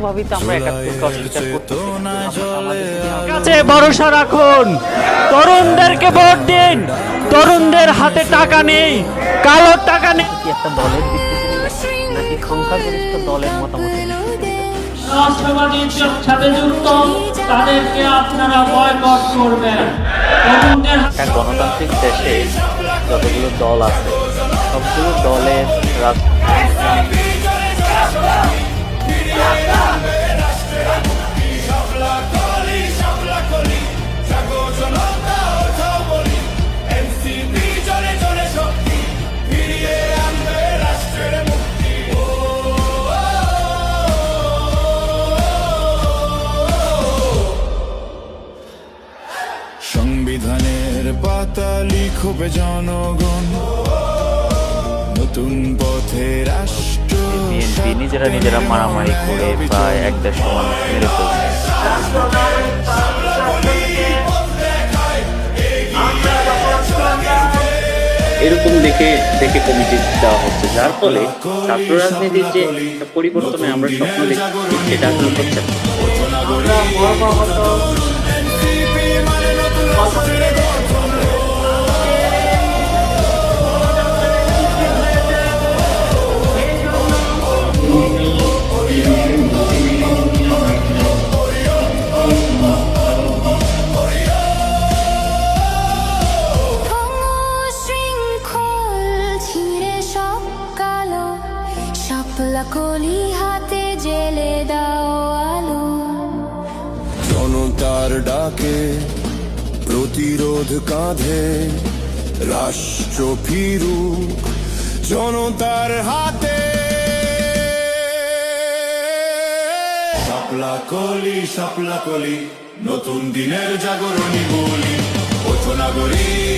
কোনোভাবেই তো আমরা একাত্তরকে অস্বীকার ভরসা রাখুন। তরুণদেরকে ভোট দিন। তরুণদের হাতে টাকা নেই কালো টাকা নেই। একটা দলের দিক থেকে নাকি সংখ্যাগরিষ্ঠ দলের রাষ্ট্রবাদীর সাথে যুক্ত তাদেরকে আপনারা বয়কট করবেন। গণতান্ত্রিক দেশে যতগুলো দল আছে সবগুলো দলের রাজ- পাতা লিখবে জনগণ। নতুন পথে রাষ্ট্র বিএনপি নিজেরা নিজেরা মারামারি করে প্রায় এক মানুষ মেরে ফেলছে। এরকম দেখে দেখে কমিটি দেওয়া হচ্ছে। যার ফলে ছাত্র রাজনীতির যে একটা পরিবর্তনে আমরা স্বপ্ন দেখছি সেটা আসলে হচ্ছে হাতে জেলে দাও আলো। ডাকে, প্রতিরোধ কাঁধে রাষ্ট্র ফিরুক। জনতার হাতে। শাপলা কলি শাপলা কলি, নতুন দিনের জাগরণী বলি। ওঠো নাগরিক